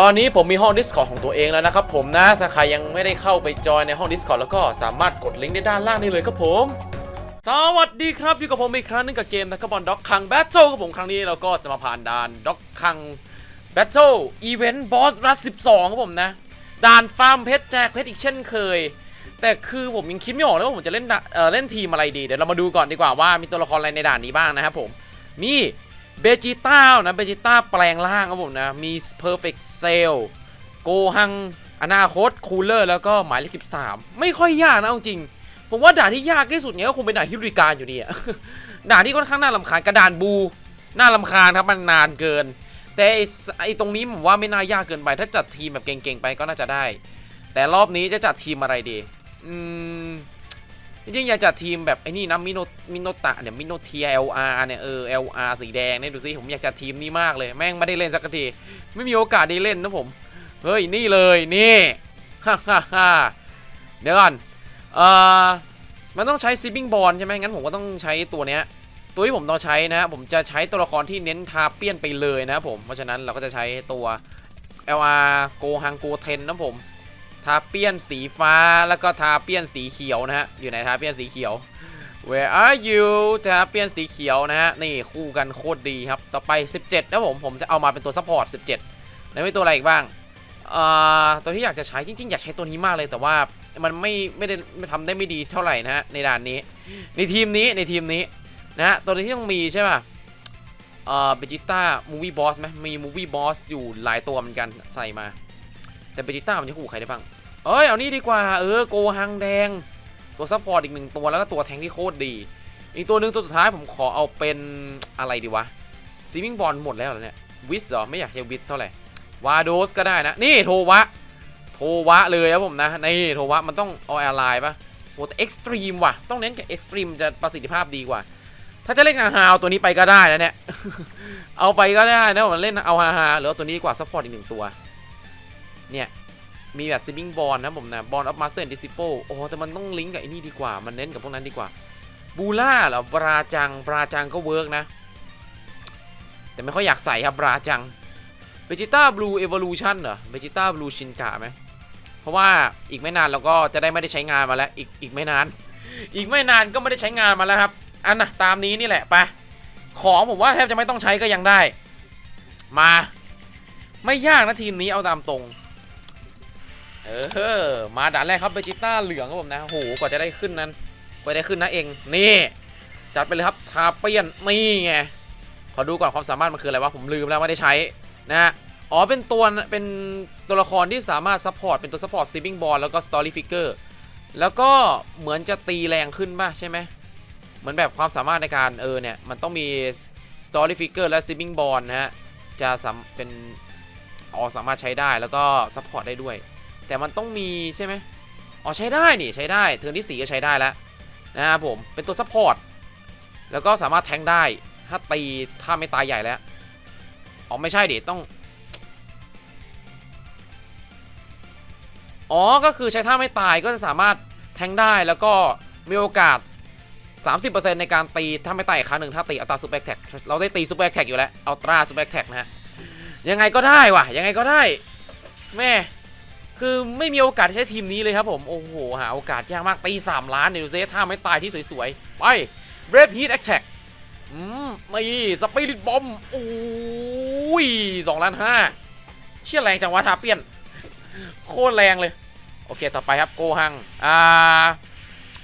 ตอนนี้ผมมีห้อง Discord ของตัวเองแล้วนะครับผมนะ ถ้าใครยังไม่ได้เข้าไปจอยในห้อง Discord แล้วก็สามารถกดลิงก์ได้ด้านล่างนี้เลยครับผม สวัสดีครับอยู่กับผมอีกครั้งหนึงกับเกมนะครับบอลด็อกคังแบทเทิลครับผมครั้งนี้เราก็จะมาผ่านด่านด็อกคังแบทเทิลอีเวนต์บอสรัส12ครับผมนะ ด่านฟาร์มเพชรแจกเพชรอีกเช่นเคย แต่คือผมยังคิดไม่ออกเลยว่าผมจะเล่นเอ่อเล่นทีมอะไรดี เดี๋ยวเรามาดูก่อนดีกว่าว่ามีตัวละครอะไรในด่านนี้บ้างนะครับผมมี เบจิต้านะเบจิต้าแปลงร่างครับผมนะ มี Perfect Cell โกหังอนาคตคูลเลอร์แล้วก็หมายเลข 13 ไม่ค่อยยากนะจริง ผมว่าด่านที่ยากที่สุดเนี่ยก็คงเป็นด่านฮิริการอยู่ดีอะด่านที่ค่อนข้างน่าลำคาญกระดานบูน่าลำคาญครับมันนานเกิน แต่ไอตรงนี้ผมว่าไม่น่ายากเกินไป ถ้าจัดทีมแบบเก่งๆไปก็น่าจะได้ แต่รอบนี้จะจัดทีมอะไรดี อืม จริงๆอยากจัดทีมแบบไอ้นี่นะมิโนมิโนตะเนี่ยมิโนเทีย LR เนี่ยเออ LR สีแดงเนี่ยดูสิผมอยากจัดทีมนี้มากเลย แม่งไม่ได้เล่นสักที ไม่มีโอกาสได้เล่นนะผม เฮ้ย นี่เลยนี่ฮ่าฮ่าฮ่าเดี๋ยวก่อนเอ่อมันต้องใช้ซิบบิ้งบอลใช่ไหมงั้นผมก็ต้องใช้ตัวเนี้ยตัวที่ผมต้องใช้นะผมจะใช้ตัวละครที่เน้นทาเปี้ยนไปเลยนะผมเพราะฉะนั้นเราก็จะใช้ตัว LR โกฮังโกเทนนะผม ทาเปี้ยนสีฟ้าแล้วก็ทาเปี้ยนสีเขียวนะฮะอยู่ไหนทาเปี้ยนสีเขียว Where are you ทาเปี้ยนสีเขียวนะฮะนี่คู่กันโคตรดีครับ ต่อไป 17นะผมผมจะเอามาเป็นตัวซัพพอร์ต17แล้วมีตัวอะไรอีกบ้างเอ่อตัวที่อยากจะใช้จริงๆ อยากใช้ตัวนี้มากเลยแต่ว่ามันไม่ไม่ได้ไม่ทำได้ไม่ดีเท่าไหร่นะฮะในด่านนี้ ในทีมนี้ในทีมนี้นะฮะตัวที่ต้องมีใช่ป่ะเอ่อเบจิต้ามูวี่บอสไหมมีมูวี่บอสอยู่หลายตัวเหมือนกันใส่มา แต่เบจิต้ามันจะคู่ใครได้บ้าง เอ้ยเอานี่ดีกว่าเออโกหังแดง ตัวซัพพอร์ตอีกหนึ่งตัวแล้วก็ตัวแทงที่โคตรดี อีกตัวหนึ่งตัวสุดท้ายผมขอเอาเป็นอะไรดีวะซีมิงบอลหมดแล้วเหรอเนี่ยวิสเหรอไม่อยากใช้วิสเท่าไหร่วาโดสก็ได้นะ นี่โทวะ โทวะเลยครับผมนะนี่โทวะมันต้องเอาแอร์ไลน์ปะโหแต่เอ็กซ์ตรีมว่ะ ต้องเน้นกับเอ็กซ์ตรีมจะประสิทธิภาพดีกว่า ถ้าจะเล่นฮาวตัวนี้ไปก็ได้นะเนี่ย เอาไปก็ได้นะผมเล่นเอาฮาฮาหรือตัวนี้ดีกว่าซัพพอร์ตอีกหนึ่งตัว เนี่ย มีแบบซิบิงบอลนะผมนะบอลออฟมาสเตอร์ดิซิโปโอ้แต่มันต้องลิงก์กับไอ้นี่ดีกว่า มันเน้นกับพวกนั้นดีกว่าบูล่าเหรอบราจังบราจังก็เวิร์กนะ แต่ไม่ค่อยอยากใส่ครับบราจังเบจิต้าบลูเอเวอลูชันเหรอเบจิต้าบลูชินกะไหมเพราะว่าอีกไม่นานเราก็จะได้ไม่ได้ใช้งานมาแล้ว อีกอีกไม่นาน อีกไม่นานก็ไม่ได้ใช้งานมาแล้วครับ อันนะตามนี้นี่แหละไปของผมว่าแทบจะไม่ต้องใช้ก็ยังได้ มา ไม่ยากนะทีมนี้เอาตามตรง เออ มาด่านแรกครับเบจิต้าเหลืองครับผมนะโหกว่าจะได้ขึ้นนั้น กว่าจะได้ขึ้นนะเอง นี่ จัดไปเลยครับ ทาเปียน นี่ไง ขอดูก่อนความสามารถมันคืออะไรวะ ผมลืมแล้วไม่ได้ใช้นะฮะ อ๋อ เป็นตัว เป็นตัวละครที่สามารถซัพพอร์ต เป็นตัวซัพพอร์ตซีบิงบอลแล้วก็สตอรี่ฟิกเกอร์ แล้วก็เหมือนจะตีแรงขึ้นป่ะใช่ไหม เหมือนแบบความสามารถในการเออเนี่ย มันต้องมีสตอรี่ฟิกเกอร์และซีบิงบอลนะฮะ จะเป็น อ๋อ สามารถใช้ได้แล้วก็ซัพพอร์ตได้ด้วย แต่มันต้องมีใช่ไหมอ๋อใช้ได้นี่ใช้ได้เทิร์นที่ 4 ก็ใช้ได้แล้วนะครับผมเป็นตัวซัพพอร์ตแล้วก็สามารถแทงได้ถ้าตีถ้าไม่ตายใหญ่แล้วอ๋อไม่ใช่ดิต้องอ๋อ ก็คือใช้ท่าไม่ตายก็จะสามารถแทงได้แล้วก็มีโอกาส 30%ในการตีถ้าไม่ตายอีกครั้งหนึ่งถ้าตีอัตราซูเปอร์แท็กเราได้ตีซูเปอร์แท็กอยู่แล้วอัลตราซูเปอร์แท็กนะฮะยังไงก็ได้ว่ะยังไงก็ได้แม่ คือไม่มีโอกาสใช้ทีมนี้เลยครับผม โอ้โห หาโอกาสยากมากตี3ล้านเนี่ยดูซิถ้าไม่ตายที่สวยๆ ไปเบรฟฮีทแอคแท็กอืมนี่สปิริตบอมโอ้ยสองล้านห้าเชี่ยแรงจังวะทาเปียน โคตรแรงเลย โอเคต่อไปครับโกฮัง อ่า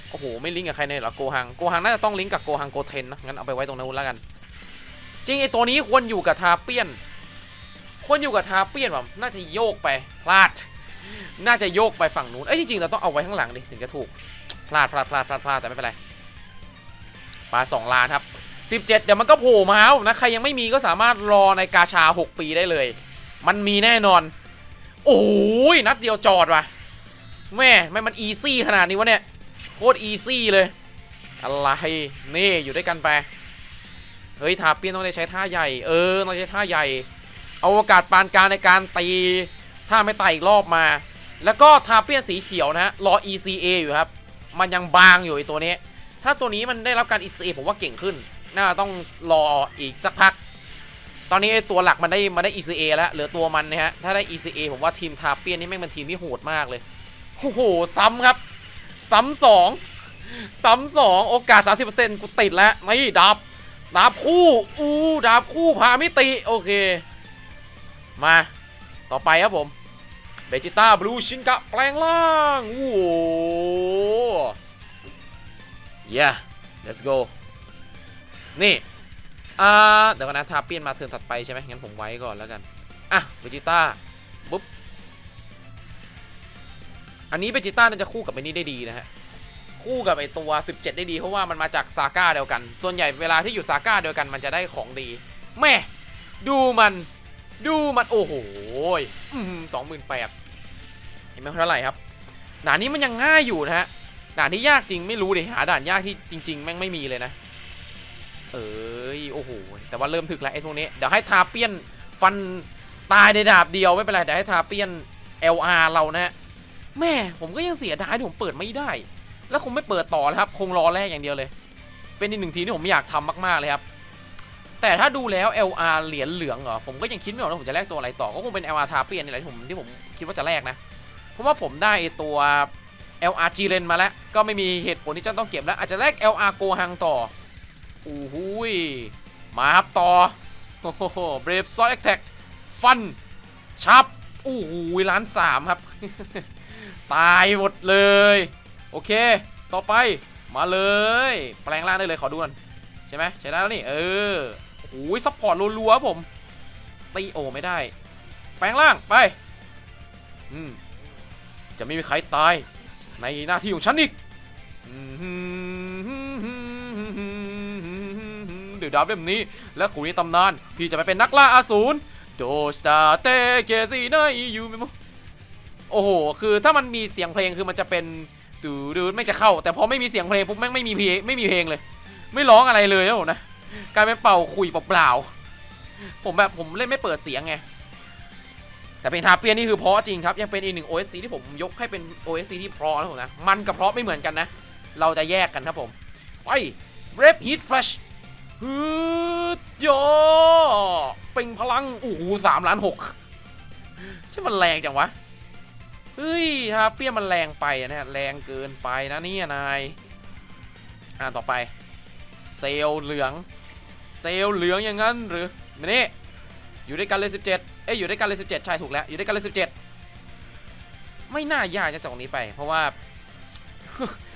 โอ้โห ไม่ลิงก์กับใครเลยเหรอโกฮัง โกฮังน่าจะต้องลิงก์กับโกฮังโกเทนนะ งั้นเอาไปไว้ตรงนู้นแล้วกัน จริงไอตัวนี้ควรอยู่กับทาเปียน ควรอยู่กับทาเปียนว่ะน่าจะโยกไปพลาด น่าจะโยกไปฝั่งนู้น เอ้ยจริงๆเราต้องเอาไว้ข้างหลังดิถึงจะถูก พลาดพลาดพลาดพลาดพลาดแต่ไม่เป็นไร ปลาสองล้านครับ 17 เดี๋ยวมันก็โผล่มาครับนะใครยังไม่มีก็สามารถรอในกาชา 6 ปีได้เลย มันมีแน่นอน โอ้ยนัดเดียวจอดว่ะ แม่ไม่มันอีซี่ขนาดนี้วะเนี่ยโคตรอีซี่เลย อะไรนี่อยู่ด้วยกันไป เฮ้ยทาเปียนต้องได้ใช้ท่าใหญ่ เออต้องใช้ท่าใหญ่ เอาโอกาสปานกลางในการตี ถ้าไม่ตายอีกรอบมา แล้วก็ทาเปียสีเขียวนะฮะรอ ECA อยู่ครับ มันยังบางอยู่ไอตัวนี้ ถ้าตัวนี้มันได้รับการ ECA ผมว่าเก่งขึ้น น่าต้องรออีกสักพัก ตอนนี้ไอ้ตัวหลักมันได้มันได้ ECA แล้ว เหลือตัวมันนะฮะ ถ้าได้ ECA ผมว่าทีมทาเปียนี่แม่งเป็นทีมที่โหดมากเลย โอ้โห ซ้ำครับ ซ้ำสองซ้ำสองโอกาส 30%กูติดแล้วนี่ดาบดาบคู่อู้ดาบคู่พามิติ โอเค มา ต่อไปครับผม เบจิต้าบลูชินกะแปลงร่างโอ้โห yeah let's go นี่อ่าเดี๋ยวก่อนนะทาเปียนมาเทิร์นถัดไปใช่ไหมงั้นผมไว้ก่อนแล้วกันอะเบจิต้าปุ๊บอันนี้เบจิต้าน่าจะคู่กับไอ้นี่ได้ดีนะฮะคู่กับไอตัว 17 ได้ดี เพราะว่ามันมาจากซาก้าเดียวกัน ส่วนใหญ่เวลาที่อยู่ซาก้าเดียวกัน มันจะได้ของดี แม่ ดูมัน ดูมัน โอ้โหสองหมื่นแปด ไหมเท่าไหร่ครับด่านนี้มันยังง่ายอยู่นะฮะด่านที่ยากจริงไม่รู้ดิหาด่านยากที่จริง ๆ แม่งไม่มีเลยนะ เอ้ยโอ้โหแต่ว่าเริ่มถึกแล้วไอ้พวกนี้เดี๋ยวให้ทาเปียนฟันตายในดาบเดียวไม่เป็นไรเดี๋ยวให้ทาเปียน LR เรานะฮะแม่ผมก็ยังเสียดายที่ผมเปิดไม่ได้ แล้วคงไม่เปิดต่อแล้วครับ คงรอแรกอย่างเดียวเลย เป็นอีกหนึ่งทีที่ผมอยากทำมากๆเลยครับ แต่ถ้าดูแล้ว LR เหรียญเหลืองเหรอผมก็ยังคิดไม่ออกว่าผมจะแลกตัวอะไรต่อก็คงเป็น LR ทาเปียนนี่แหละที่ผมที่ผมคิดว่าจะแลกนะ เพราะว่าผมได้ตัว LR G เลนมาแล้ว ก็ไม่มีเหตุผลที่จะต้องเก็บแล้ว อาจจะแลก LR โกฮังต่ออู้หูยมาครับต่อโอ้โหเบรฟซอ t แท็กฟันชับอู้หูยล้านสามครับ ตายหมดเลย โอเค ต่อไปมาเลย แปลงร่างได้เลยขอดูก่อนใช่ไหมใช้ได้แล้วนี่ เออโอ้ยซัพพอร์ตรัวๆผมตีโอไม่ได้ แปลงร่างไป อืม จะไม่มีใครตายในหน้าที่ของฉันอีกเดี๋ยวดาบเล่มนี้ และขุนในตำนานพี่จะไปเป็นนักล่าอาสูรโดสตาเตเกซีไนยูมิโมโอ้โห คือถ้ามันมีเสียงเพลงคือมันจะเป็นดูดูไม่จะเข้า แต่พอไม่มีเสียงเพลงปุ๊บแม่งไม่มีเพลงไม่มีเพลงเลย ไม่ร้องอะไรเลยนะผมนะกลายเป็นเป่าคุยเปล่าๆผมแบบผมเล่นไม่เปิดเสียงไง แต่เป็นทาเปียนนี่คือเพราะจริงครับ ยังเป็นอีกหนึ่ง OSC ที่ผมยกให้เป็น OSC ที่เพราะนะผมนะ มันกับเพราะไม่เหมือนกันนะ เราจะแยกกันครับผมไป Red Heat Flash ฮึดโยเป็นพลัง โอ้โหสามล้านหกใช่มันแรงจังวะ เฮ้ยทาเปียนมันแรงไปอะนะแรงเกินไปนะเนี่ยนาย อ่าต่อไป เซลเหลือง เซลเหลืองอย่างนั้นหรือมานี่ อยู่ด้วยกันเลย 17 เอ้ยอยู่ด้วยกันเลย 17 ใช่ถูกแล้ว อยู่ด้วยกันเลย 17 ไม่น่ายากจะจากตรงนี้ไป เพราะว่า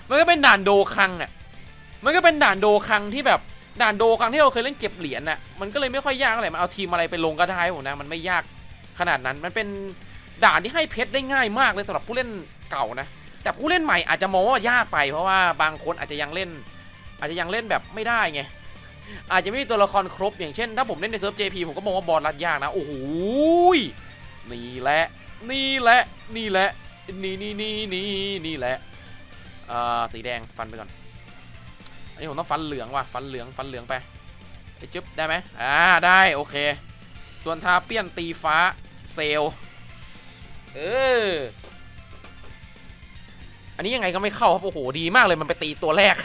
มันก็เป็นด่านโดคังอะมันก็เป็นด่านโดคังที่แบบด่านโดคังที่เราเคยเล่นเก็บเหรียญน่ะมันก็เลยไม่ค่อยยากเท่าไรมันเอาทีมอะไรไปลงก็ได้ผมนะมันไม่ยากขนาดนั้นมันเป็นด่านที่ให้เพชรได้ง่ายมากเลยสำหรับผู้เล่นเก่านะแต่ผู้เล่นใหม่อาจจะมองว่ายากไปเพราะว่าบางคนอาจจะยังเล่น อาจจะยังเล่นแบบไม่ได้ไง อาจจะไม่มีตัวละครครบอย่างเช่น ถ้าผมเล่นในเซิร์ฟ JP ผมก็มองว่าบอลรัดยากนะ โอ้โหนี่แหละ นี่แหละ นี่แหละ นี่นี่นี่นี่นี่แหละอ่าสีแดงฟันไปก่อน อันนี้ผมต้องฟันเหลืองว่ะ ฟันเหลืองฟันเหลืองไปไปจึ๊บได้ไหมอ่าได้โอเค ส่วนทาเปี้ยนตีฟ้าเซลลเอออันนี้ยังไงก็ไม่เข้าครับโอ้โหดีมากเลยมันไปตีตัวแรก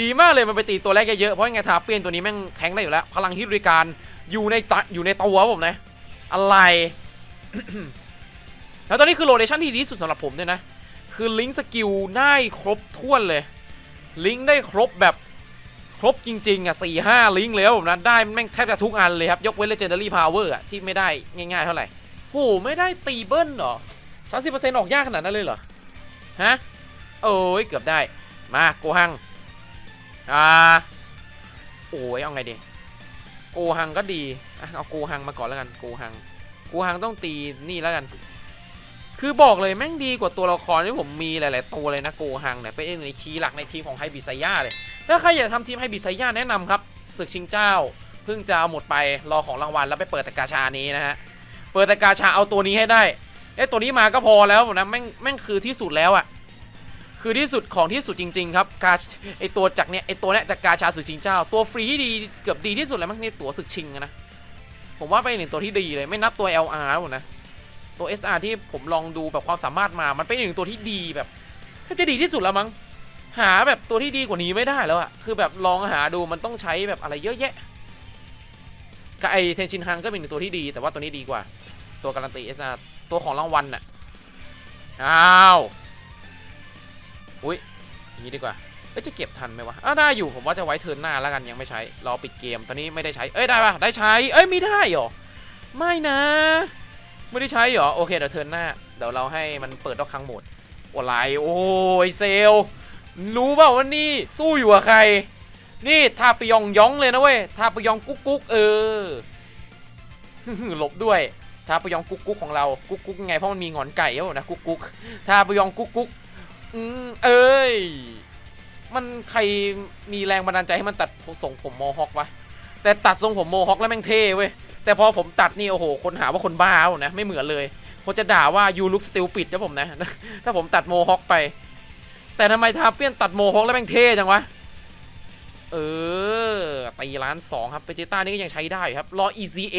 ดีมากเลยมันไปตีตัวแรกเยอะๆเพราะยังไงทาเปียนตัวนี้แม่งแข็งได้อยู่แล้ว พลังฮิตริการอยู่ในตะอยู่ในตัวผมนะ อะไร แล้วตอนนี้คือโลเคชั่นที่ดีที่สุดสำหรับผมเนี่ยนะ คือลิงก์สกิลได้ครบถ้วนเลย ลิงก์ได้ครบแบบครบจริงๆ อะสี่ห้าลิงก์เลยครับผมนะ ได้แม่งแทบจะทุกอันเลยครับ ยกเว้น Legendary Power อะ ที่ไม่ได้ง่ายๆ เท่าไหร่โหไม่ได้ตีเบิ้ลเหรอสามสิบเปอร์เซ็นต์ออกยากขนาดนั้นเลยเหรอ ฮะ โอ้ยเกือบได้ มาโกหัง อ่าโอ้ยเอาไงดีโกหังก็ดีเอาโกหังมาก่อนแล้วกันโกหังโกหังต้องตีนี่แล้วกัน คือบอกเลยแม่งดีกว่าตัวละครที่ผมมีหลายๆตัวเลยนะโกหังเนี่ยเป็นหนึ่งในคีย์หลักในทีมของไฮบิไซย่าเลยถ้าใครอยากทำทีมไฮบิไซย่าแนะนำครับศึกชิงเจ้าเพิ่งจะเอาหมดไปรอของรางวัลแล้วไปเปิดต่กาชานี้นะฮะเปิดต่กาชาเอาตัวนี้ให้ได้ไอ้ตัวนี้มาก็พอแล้วนะแม่งแม่งคือที่สุดแล้วอะ คือที่สุดของที่สุดจริง ๆ ครับกาไอตัวจากเนี้ยไอตัวเนี้ยจากกาชาศึกชิงเจ้า ตัวฟรีที่ดีเกือบดีที่สุดแล้วมั้งในตัวศึกชิงอะนะผมว่าเป็นหนึ่งตัวที่ดีเลยไม่นับตัว LR แล้วนะตัว SR ที่ผมลองดูแบบความสามารถมามันเป็นหนึ่งตัวที่ดีแบบถ้าจะดีที่สุดแล้วมั้งหาแบบตัวที่ดีกว่านี้ไม่ได้แล้วอะคือแบบลองหาดูมันต้องใช้แบบอะไรเยอะแยะกับไอเทนชินฮังก็เป็นหนึ่งตัวที่ดี แต่ว่าตัวนี้ดีกว่า ตัวการันตีเอสตัวของรางวัลน่ะอ้าว อุ้ยอย่างนี้ดีกว่าเอ้ยจะเก็บทันไหมวะอะได้อยู่ผมว่าจะไว้เทิร์นหน้าแล้วกันยังไม่ใช้รอปิดเกมตอนนี้ไม่ได้ใช้เอ้ยได้ปะได้ใช้เอ้ยไม่ได้เหรอไม่นะ ไม่ได้ใช้เหรอโอเคเดี๋ยวเทิร์นหน้าเดี๋ยวเราให้มันเปิดดอกครั้งหมดอะไรโอ้ยเซลรู้เปล่าว่านี่สู้อยู่กับใคร นี่ทาปยองย้องเลยนะเว้ยทาปยองกุ๊กกุ๊กเออหลบด้วยทาปยองกุ๊กกุ๊กของเรากุ๊กกุ๊กไงเพราะมันมีงอนไก่แล้วนะกุ๊กกุ๊กทาปยองกุ๊กกุ๊ก อืมเอ้ย มันใครมีแรงบันดาลใจให้มันตัดทรงผมโมฮอควะ แต่ตัดทรงผมโมฮอคแล้วแม่งเท่เว้ย แต่พอผมตัดนี่โอ้โห คนหาว่าคนบ้าเอานะ ไม่เหมือนเลย คนจะด่าว่ายูลุคสติลปิดนะผมนะ ถ้าผมตัดโมฮอคไป แต่ทำไมทาเปี้ยนตัดโมฮอคแล้วแม่งเท่จังวะ เออตีล้านสองครับเปจิต้านี่ก็ยังใช้ได้ครับ รอ ECA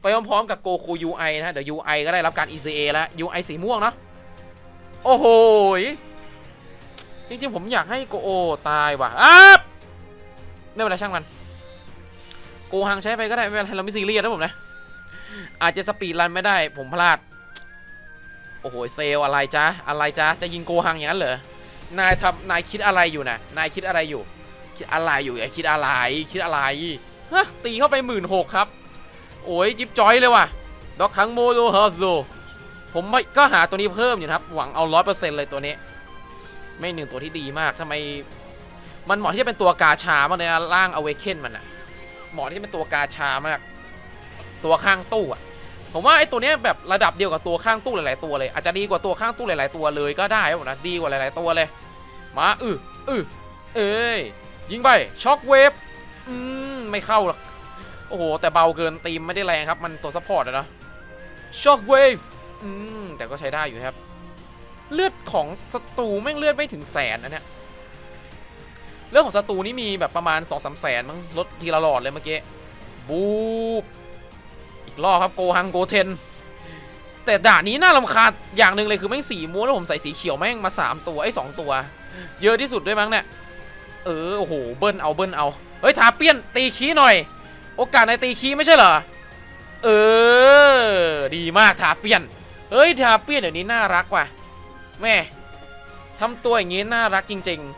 ไปพร้อมๆกับโกคู UI นะฮะเดี๋ยว UI ก็ได้รับการ ECA แล้ว UI สีม่วงเนอะโอ้โห จริงๆผมอยากให้โกโอตายว่ะอ้าไม่เป็นไรช่างมันโกฮังใช้ไปก็ได้ไม่เป็นไรเราไม่ซีเรียสนะผมนะ อาจจะสปีดรันไม่ได้ ผมพลาด โอ้โหเซลอะไรจ๊ะอะไรจ๊ะจะยิงโกฮังอย่างนั้นเหรอนายทำนายคิดอะไรอยู่นะนายคิดอะไรอยู่ คิดอะไรอยู่ไอ้คิดอะไรคิดอะไรฮะตีเข้าไปหมื่นหกครับ โอ้ยจิ๊บจอยเลยว่ะด็อกคังโมโลฮาโซผมไม่ก็หาตัวนี้เพิ่มอยู่นะครับ หวังเอาร้อยเปอร์เซ็นต์เลยตัวนี้ ไม่หนึ่งตัวที่ดีมากทำไม มันเหมาะที่จะเป็นตัวกาชามากเลยนะร่างอเวเคนมันอะเหมาะที่จะเป็นตัวกาชามาก ตัวข้างตู้อะผมว่าไอ้ตัวเนี้ยแบบระดับเดียวกับตัวข้างตู้หลายๆตัวเลย อาจจะดีกว่าตัวข้างตู้หลายๆตัวเลยก็ได้ผมนะดีกว่าหลายๆตัวเลย มาอืออือเอ้ยยิงไปช็อคเวฟอืมไม่เข้าหรอกโอ้โหแต่เบาเกินตีมไม่ได้แรงครับ มันตัวซัพพอร์ตอะเนะช็อคเวฟอืมแต่ก็ใช้ได้อยู่ครับ เลือดของศัตรูแม่งเลือดไม่ถึงแสนนะเนี่ยเรื่องของศัตรูนี่มีแบบประมาณ2องสามแสนมั้งลดทีละหลอดเลยเมื่อกี้บูบอีกรอบครับโกฮังโกเทน แต่ด่านนี้น่ารำคาญอย่างหนึ่งเลยคือแม่งสีม้วนแล้วผมใส่สีเขียวแม่งมา3ตัวไอ้สองตัว เยอะที่สุดด้วยมั้งเนี่ยเออโอ้โหเบิ้ลเอาเบิ้ลเอาเฮ้ยทาเปี้ยนตีคีหน่อย โอกาสในตีคีไม่ใช่เหรอเออ ดีมากทาเปี้ยน เฮ้ยทาเปี้ยนเดี๋ยวนี้น่ารักว่ะ แม่ทำตัวอย่างงี้น่ารักจริงๆ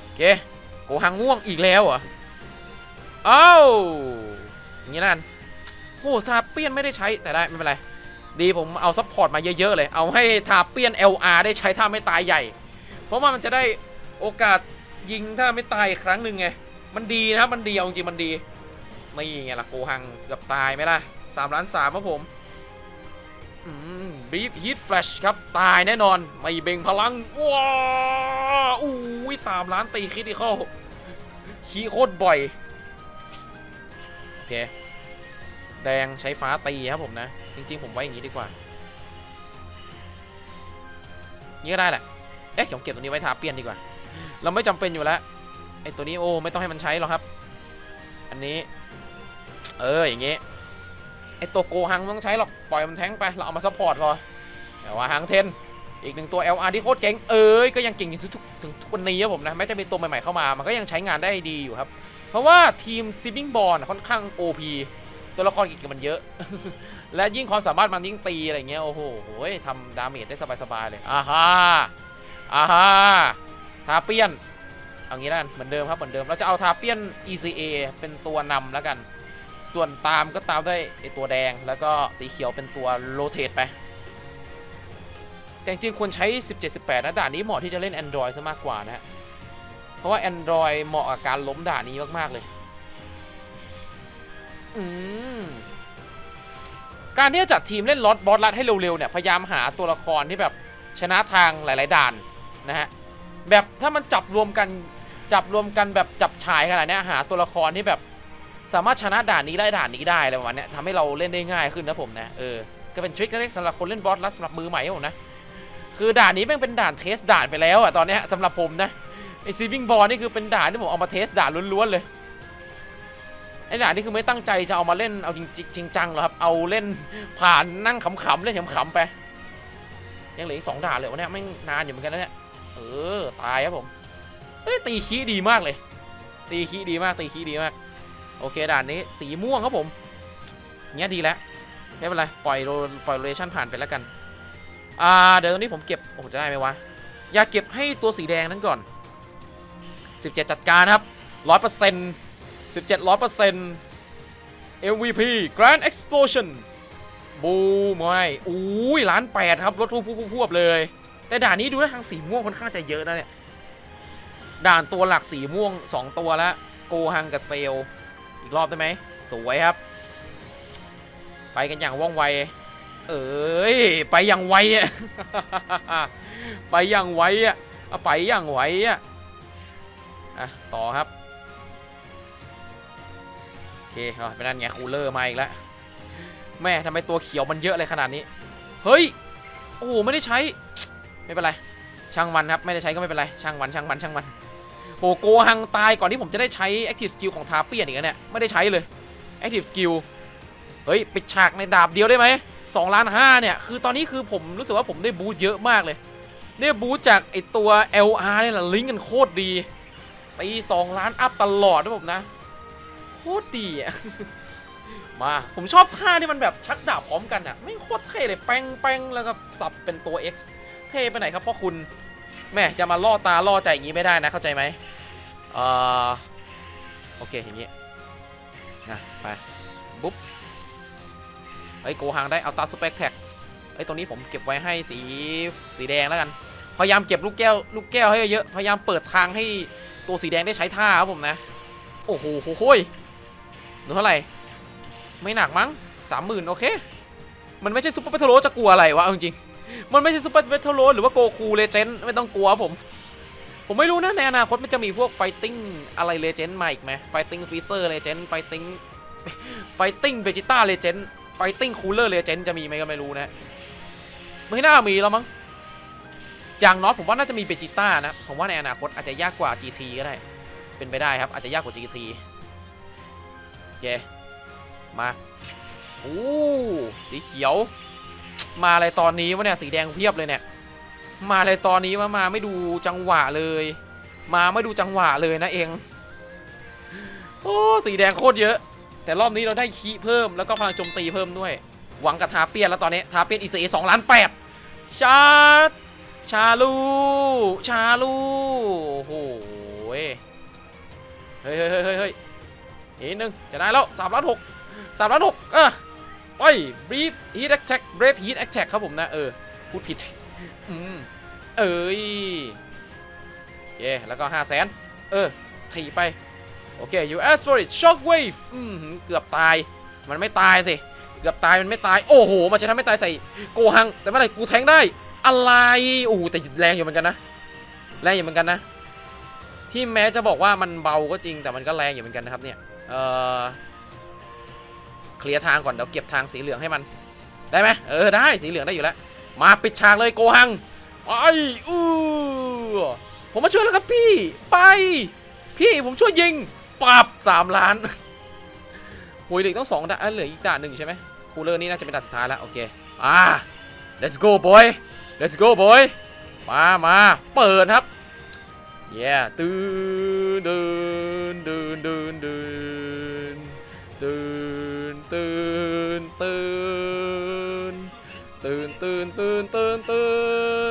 โอเคโกหังม่วงอีกแล้วเหรอเอ้าอย่างงี้นั่นโอ้ทาเปียนไม่ได้ใช้แต่ได้ไม่เป็นไร ดีผมเอาซัพพอร์ตมาเยอะๆเลย เอาให้ทาเปียน LR ได้ใช้ท่าไม่ตายใหญ่ เพราะว่ามันจะได้โอกาสยิงถ้าไม่ตายอีกครั้งหนึ่งไง มันดีนะครับ มันดีเอาจริงมันดี นี่ไงล่ะโกหังเกือบตายไหมล่ะสามล้านสามครับผม บีฟฮีทแฟลชครับ ตายแน่นอน ไม่เบ่งพลัง ว้าอู้ยสามล้านตีคริติคอลคีโคตรบ่อย โอเค แดงใช้ฟ้าตีครับผมนะ จริง ๆ ผมไว้อย่างนี้ดีกว่า นี่ก็ได้แหละ เอ๊ะผมเก็บตัวนี้ไว้ทาเปลี่ยนดีกว่า เราไม่จำเป็นอยู่แล้ว ไอ้ตัวนี้โอ้ไม่ต้องให้มันใช้หรอกครับ อันนี้ เอออย่างงี้ ไอตัวโกหังไม่ต้องใช้หรอก ปล่อยมันแทงไป เราเอามาซัพพอร์ตพอแต่ว่าหังเทน อีกหนึ่งตัว LR ที่โคตรเก่ง เอ้ย ก็ยังเก่งอยู่ทุกถึงทุกวันนี้ครับผมนะ แม้จะมีตัวใหม่ๆเข้ามา มันก็ยังใช้งานได้ดีอยู่ครับ เพราะว่าทีมซิบบิงบอลค่อนข้าง OP ตัวละครเก่งๆมันเยอะ และยิ่งความสามารถมันยิ่งตีอะไรเงี้ย โอ้โหทำดาเมจได้สบายๆเลยอ่าฮะอ่าฮะทาเปียน เอางี้แล้วกันเหมือนเดิมครับ เหมือนเดิม เราจะเอาทาเปียน ECA เป็นตัวนำแล้วกัน ส่วนตามก็ตามด้วยไอตัวแดงแล้วก็สีเขียวเป็นตัวโรเตทไป แต่จริงๆควรใช้ 17-18 นะด่านนี้เหมาะที่จะเล่น Android ซะมากกว่านะฮะเพราะว่า Android เหมาะกับการล้มด่านนี้มาก ๆ เลย อืมการที่จะจัดทีมเล่นลอตบอสลัดให้เร็วๆเนี่ยพยายามหาตัวละครที่แบบชนะทางหลาย ๆ ด่านนะฮะแบบถ้ามันจับรวมกันจับรวมกันแบบจับฉายขนาดนี้หาตัวละครที่แบบ สามารถชนะด่านนี้ได้ด่านนี้ได้อะไรประมาณนี้ทำให้เราเล่นได้ง่ายขึ้นนะผมนะเออก็เป็นทริคเล็กๆสำหรับคนเล่นบอสลัดสำหรับมือใหม่ผมนะคือด่านนี้แม่งเป็นด่านเทสด่านไปแล้วอะตอนนี้สำหรับผมนะไอซีวิ่งบอลนี่คือเป็นด่านที่ผมเอามาเทสด่านล้วนๆเลยไอด่านนี่คือไม่ตั้งใจจะเอามาเล่นเอาจริงจริงจังหรอครับเอาเล่นผ่านนั่งขำๆเล่นขำๆไปยังเหลืออีกสองด่านเลยวะเนี่ยไม่นานอยู่เหมือนกันนะเนี่ยเออตายครับผมเฮ้ยตีขี้ดีมากเลย ตีขี้ดีมากตีขี้ดีมาก โอเคด่านนี้สีม่วงครับผมเงี้ยดีแล้วไม่เป็นไรปล่อยโรปล่อยโรเลชั่นผ่านไปแล้วกันอ่าเดี๋ยวตรงนี้ผมเก็บโอ้จะได้ไหมวะอยากเก็บให้ตัวสีแดงนั้นก่อน 17 จัดการครับร้อยเปอร์เซ็นต์สิบเจ็ดร้อยเปอร์เซ็นต์ MVP Grand Explosion บูมไม่อุ้ยล้านแปดครับ รถทุบพวบๆเลย แต่ด่านนี้ดูนะทางสีม่วงค่อนข้างจะเยอะนะเนี่ย ด่านตัวหลักสีม่วง 2 ตัวแล้วโกฮังกับเซล รอบได้ไหมสวยครับ ไปกันอย่างว่องไว เอ้ยไปอย่างไวอะไปอย่างไวอะไปอย่างไวอะอะต่อครับโอเคเอาเป็นนั่นไงคูลเลอร์มาอีกแล้วแม่ทำไมตัวเขียวมันเยอะเลยขนาดนี้ เฮ้ยโอ้โหไม่ได้ใช้ไม่เป็นไรช่างมันครับ ไม่ได้ใช้ก็ไม่เป็นไรช่างมันช่างมันช่างมัน โหโกหังตายก่อนที่ผมจะได้ใช้ Active Skill ของทาเปียนอีกแล้วเนี่ย ไม่ได้ใช้เลย Active Skill เฮ้ยปิดฉากในดาบเดียวได้ไหม2ล้าน5เนี่ย คือตอนนี้คือผมรู้สึกว่าผมได้บูทเยอะมากเลย ได้บูทจากไอตัว LR เนี่ยแหละลิงก์กันโคตรดีตี2ล้านอัพตลอดนะผมนะ โคตรดีอะมาผมชอบท่าที่มันแบบชักดาบพร้อมกันอะไม่โคตรเท่เลยแป้งแป้งแล้วก็สับเป็นตัว X เท่ไปไหนครับพ่อคุณ แม่จะมาล่อตาล่อใจอย่างนี้ไม่ได้นะเข้าใจไหมเออโอเคอย่างนี้นะไปบุ๊บไอ้โกหังได้เอาตาสเปกแท็กไอ้ตรงนี้ผมเก็บไว้ให้สีสีแดงแล้วกัน พยายามเก็บลูกแก้วลูกแก้วให้เยอะพยายามเปิดทางให้ตัวสีแดงได้ใช้ท่าครับผมนะ โอ้โหโหโหยหนูเท่าไหร่ ไม่หนักมั้งสามหมื่นโอเค มันไม่ใช่ซุปเปอร์เปโทโรจะกลัวอะไรวะจริงๆ มันไม่ใช่ซุปเปอร์เปโทโรหรือว่าโกคูเลเจนด์ไม่ต้องกลัวผม ผมไม่รู้นะ ในอนาคตมันจะมีพวกไฟติ้งอะไรเลเจนด์มาอีกไหมไฟติ้งฟีเซอร์เลเจนด์ไฟติ้งไฟติ้งเบจิต้าเลเจนด์ไฟติ้งคูลเลอร์เลเจนด์จะมีไหมก็ไม่รู้นะ ไม่น่ามีแล้วมั้งอย่างน้อยผมว่าน่าจะมีเบจิต้านะ ผมว่าในอนาคตอาจจะยากกว่า GT ก็ได้ เป็นไปได้ครับ อาจจะยากกว่า GT โอเค มา โอ้ สีเขียว มาอะไรตอนนี้วะเนี่ยสีแดงเพียบเลยเนี่ยมาอะไรตอนนี้มามาไม่ดูจังหวะเลย มาไม่ดูจังหวะเลยนะเองโอ้สีแดงโคตรเยอะ แต่รอบนี้เราได้คีเพิ่มแล้วก็พลังโจมตีเพิ่มด้วย หวังกับทาเปียนแล้วตอนนี้ทาเปียนอีเสองล้านแปดชาร์จชาลู ชาลูโอ้โหเฮ้ยเฮ้ยเฮ้ยเฮ้ยอีกหนึ่งจะได้แล้วสามล้านหกสามล้านหกเออ ไปบรีฟฮีทแอคแท็กเบรฟฮีทแอคแท็กครับผมนะ เออ พูดผิด อืม เอ้ยโอเคแล้วก็ห้าแสนเออ ถีไป โอเค you ask for it shock wave อืมเกือบตาย มันไม่ตายสิ เกือบตายมันไม่ตาย โอ้โห มันจะทำให้ตายใส่โกหัง แต่เมื่อไหร่กูแทงได้ อะไร โอ้โห แต่แรงอยู่เหมือนกันนะ แรงอยู่เหมือนกันนะ ที่แม้จะบอกว่ามันเบาก็จริง แต่มันก็แรงอยู่เหมือนกันนะครับเนี่ย เออ เคลียร์ทางก่อนเดี๋ยวเก็บทางสีเหลืองให้มัน ได้ไหมเออได้สีเหลืองได้อยู่แล้ว มาปิดฉากเลยโกหังไปอู้ผมมาช่วยแล้วครับพี่ไป พี่ผมช่วยยิงปรับสามล้านหุยเหลืออกต้องสองด่านอะเหลืออีกด่านหนึ่งใช่ไหมคูลเลอร์นี่น่าจะเป็นด่านสุดท้ายแล้วโอเคอ่า let's go boy let's go boy มามาเปิดครับ yeah ตื่นเดินเดินเดินเดินตื่น ตื่นตื่นตื่นตื่นตื่นตื่นตื่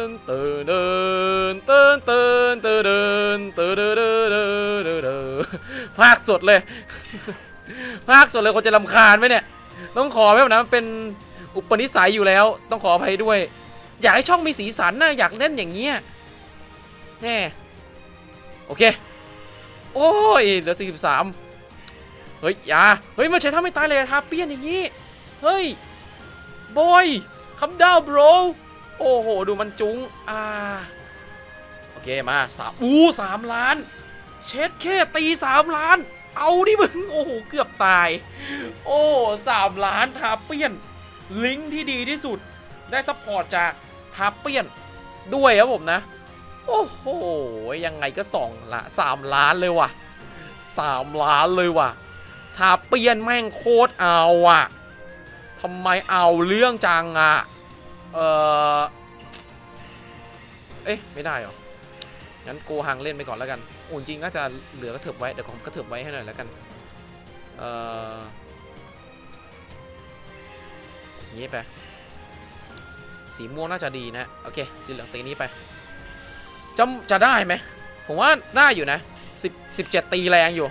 นตื่นเดินตื่นตื่นตื่นเดินตื่นเดินเดินเดินเดินเดินภาคสดเลย ภาคสดเลยคนจะรำคาญไหมเนี่ย ต้องขอไหมนะมันเป็นอุปนิสัยอยู่แล้ว ต้องขออภัยด้วย อยากให้ช่องมีสีสันนะอยากเล่นอย่างเงี้ยแน่โอเค โอ้ยเหลือ43 เฮ้ยอย่าเฮ้ยมันใช้ท่าไม่ตายเลยอะทาเปี้ยนอย่างงี้เฮ้ยบอยคัมดาว bro โอ้โหดูมันจุ้งอ่าโอเคมาสามอู้สามล้าน เช็ดแค่ตีสามล้าน เอาดิมึงโอ้โหเกือบตาย โอ้สามล้านทาเปี้ยน ลิงก์ที่ดีที่สุด ได้ซัพพอร์ตจากทาเปี้ยนด้วยครับผมนะ โอ้โหยังไงก็สองละสามล้านเลยว่ะสามล้านเลยว่ะาเปียนแม่งโคตรเอาอะทำไมเอาเรื่องจังอะเออเอ๊ะ ไม่ได้หรอ งั้นโกหังเล่นไปก่อนแล้วกันโอ้จริงน่าจะเหลือกระเถิบไว้ เดี๋ยวผมกระเถิบไว้ให้หน่อยแล้วกัน เอเอ่ออย่างนี้ไป สีม่วงน่าจะดีนะ โอเค สีเหลืองตีนี้ไปจะจะได้ไหม ผมว่าได้อยู่นะ10 17ตีแรงอยู่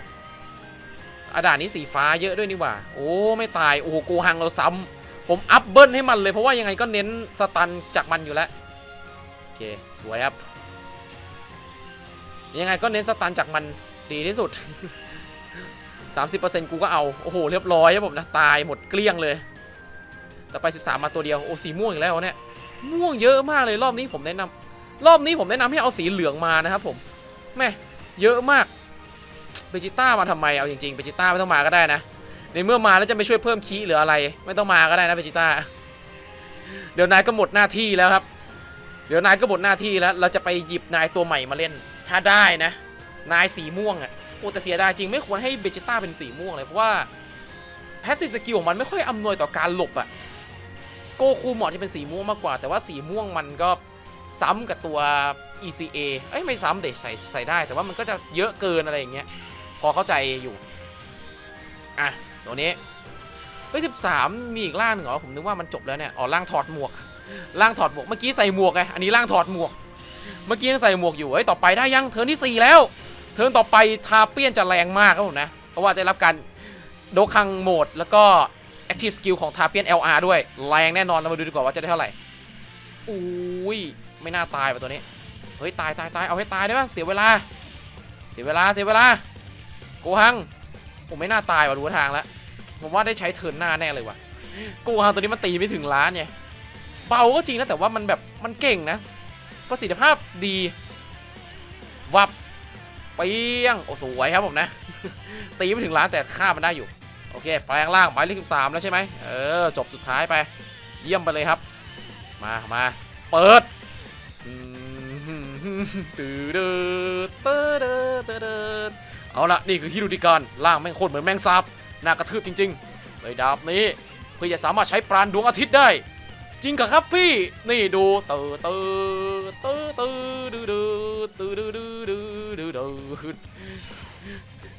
อาด่านนี้สีฟ้าเยอะด้วยนี่หว่า โอ้ ไม่ตาย โอ้โหโกหังเราซ้ำผมอัพเบิลให้มันเลยเพราะว่ายังไงก็เน้นสตันจากมันอยู่แล้ว โอเค สวยครับ ยังไงก็เน้นสตันจากมันดีที่สุด 30%กูก็เอา โอ้โห เรียบร้อยครับผมนะ ตายหมดเกลี้ยงเลย ต่อไป 13 มาตัวเดียว โอ้ สีม่วงอีกแล้วเนี่ย ม่วงเยอะมากเลยรอบนี้ผมแนะนำรอบนี้ผมแนะนำให้เอาสีเหลืองมานะครับผม แม่ เยอะมาก เบจิต้ามาทำไมเอาจริงๆเบจิต้าไม่ต้องมาก็ได้นะ ในเมื่อมาแล้วจะไม่ช่วยเพิ่มคีย์หรืออะไร ไม่ต้องมาก็ได้นะเบจิต้าเดี๋ยวนายก็หมดหน้าที่แล้วครับ เดี๋ยวนายก็หมดหน้าที่แล้ว เราจะไปหยิบนายตัวใหม่มาเล่น ถ้าได้นะ นายสีม่วงอะ่ะโอ้แต่เสียดายจริงไม่ควรให้เบจิต้าเป็นสีม่วงเลยเพราะว่าแพสซีฟสกิลของมันไม่ค่อยอำนวยต่อการหลบอะ่ะโกคูเหมาะที่เป็นสีม่วงมากกว่า แต่ว่าสีม่วงมันก็ซ้ำกับตัว ECA เอ้ยไม่ซ้ำเด็ใส่ใส่ได้ แต่ว่ามันก็จะเยอะเกินอะไรอย่างเงี้ย พอเข้าใจอยู่ อะ ตัวนี้เฮ้ยสิบสามมีอีกร่างหนึ่งเหรอ ผมนึกว่ามันจบแล้วเนี่ย อ๋อร่างถอดหมวกร่างถอดหมวก เมื่อกี้ใส่หมวกไง อันนี้ร่างถอดหมวก เมื่อกี้ยังใส่หมวกอยู่ เฮ้ย ต่อไปได้ยัง เทิร์นที่สี่แล้ว เทิร์นต่อไปทาเปียนจะแรงมากครับผมนะ เพราะว่าได้รับการโดคังโหมด แล้วก็ Active Skill ของทาเปียน LR ด้วย แรงแน่นอนเรามาดูดีกว่าว่าจะได้เท่าไหร่ อุ้ย ไม่น่าตายว่ะตัวนี้ เฮ้ย ตายตายตายเอาให้ตายได้ปะเสียเวลา เสียเวลา เสียเวลา โกหังผมไม่น่าตายว่ะรู้ทางแล้วผมว่าได้ใช้เทิร์นหน้าแน่เลยว่ะโกหังตัวนี้มันตีไม่ถึงล้านไงเบาก็จริงนะแต่ว่ามันแบบมันเก่งนะ ประสิทธิภาพดีวับเปียงโอ้สวยครับผมนะ ตีไม่ถึงล้านแต่ฆ่ามันได้อยู่ โอเคแปลงร่างหมายเลขสิบสามแล้วใช่ไหมเออ จบสุดท้ายไป เยี่ยมไปเลยครับ มามาเปิดตื้อเดอเต้อเดอเต้อ เอาละนี่คือฮิรุดิการร่างแม่งโคตรเหมือนแมงสาบน่ากระทืบจริงๆเลยดาบนี้เพื่อจะสามารถใช้ปราณดวงอาทิตย์ได้ จริงกับครับพี่นี่ดูเตอเตอเตอเตอดูดูดูดูดูดูดูดู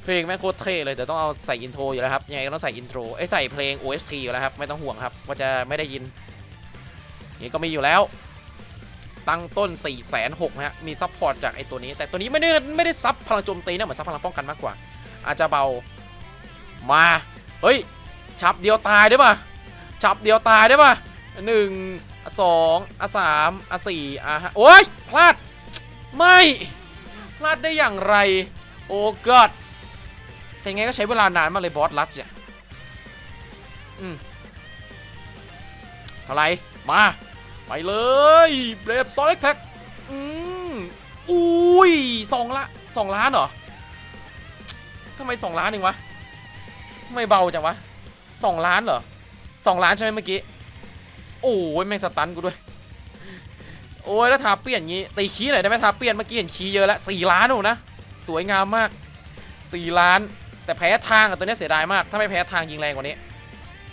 เพลงแม่งโคตรเท่เลยแต่ต้องเอาใส่อินโทรอยู่แล้วครับยังไงก็ต้องใส่อินโทรไอ้ใส่เพลง OST อยู่แล้วครับไม่ต้องห่วงครับว่าจะไม่ได้ยินนี่ก็มีอยู่แล้ว ตั้งต้น 4 6 0 0 0นะฮะ มีซัพพอร์ตจากไอ้ตัวนี้ แต่ตัวนี้ไม่ได้ไม่ได้ซับพลังโจมตีนะเหมือนซับพลังป้องกันมากกว่า อาจจะเบา มา เฮ้ย ฉับเดียวตายได้ป่ะฉับเดียวตายได้ป่ะหนึ่งอะสองอะสามอะสี่อะห้าโอ้ย พลาด ไม่ พลาดได้อย่างไร โอ้กอดแต่ไงก็ใช้เวลานานมากเลยบอสลัดเนี่ยอืมอะไร มา ไปเลยเบรฟซอลิกแท็กอืมอุ้ยสองละสองล้านเหรอทำไมสองล้านเองวะทำไมเบาจังวะสองล้านเหรอสองล้านใช่ไหมเมื่อกี้ โอ้ยแม่งสตันกูด้วย โอ้ยแล้วทาเปลี่ยนงี้ตีคีหน่อยได้ไหมทาเปลี่ยนเมื่อกี้เห็นคีเยอะแล้วสี่ล้านโอ้นะสวยงามมากสี่ล้าน แต่แพ้ทางอะตัวนี้เสียดายมาก ถ้าไม่แพ้ทางยิงแรงกว่านี้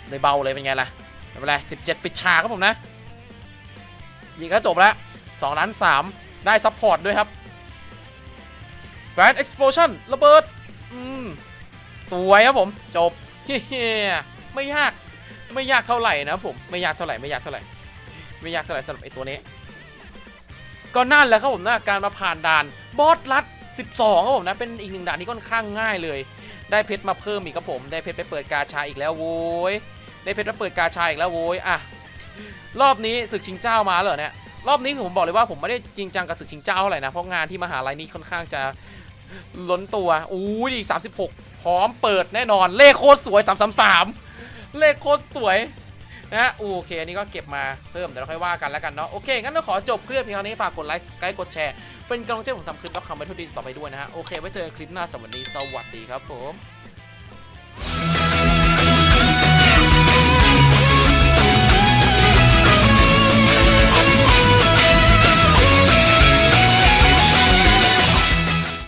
เลยเบาเลยเป็นไงล่ะไม่เป็นไรสิบเจ็ดปิดฉากครับผมนะ ยิงก็จบแล้ว2ล้าน3ได้ซัพพอร์ตด้วยครับ Grand Explosion ระเบิด อืม สวยครับผม จบเฮ้ไม่ยาก ไม่ยากเท่าไหร่นะผม ไม่ยากเท่าไหร่ ไม่ยากเท่าไหร่ ไม่ยากเท่าไหร่สำหรับไอตัวนี้ ก็นั่นแหละครับผมนะการมาผ่านด่านบอสลัด 12ครับผมนะ เป็นอีกหนึ่งด่านที่ค่อนข้างง่ายเลย ได้เพชรมาเพิ่มอีกครับผม ได้เพชรไปเปิดกาชาอีกแล้วโว้ย ได้เพชรมาเปิดกาชาอีกแล้วโว้ย อะ รอบนี้ศึกชิงเจ้ามาเหรอเนี่ยรอบนี้คือผมบอกเลยว่าผมไม่ได้จริงจังกับศึกชิงเจ้าเท่าไหร่นะเพราะงานที่มหาลัยนี้ค่อนข้างจะล้นตัวอู้ยอีก36พร้อมเปิดแน่นอนเลขโคตรสวย333เลขโคตรสวยนะโอเค อันนี้ก็เก็บมาเพิ่มเดี๋ยวเราค่อยว่ากันแล้วกันเนาะโอเค งั้นเราขอจบคลิปเพียงเท่านี้ฝากกดไลค์กดกดแชร์ เป็นกำลังใจผมทำคลิปแล้วคำไว้ทุกดีต่อไปด้วยนะฮะโอเคไว้เจอกันคลิปหน้าสวันนี้สวัสดีครับผม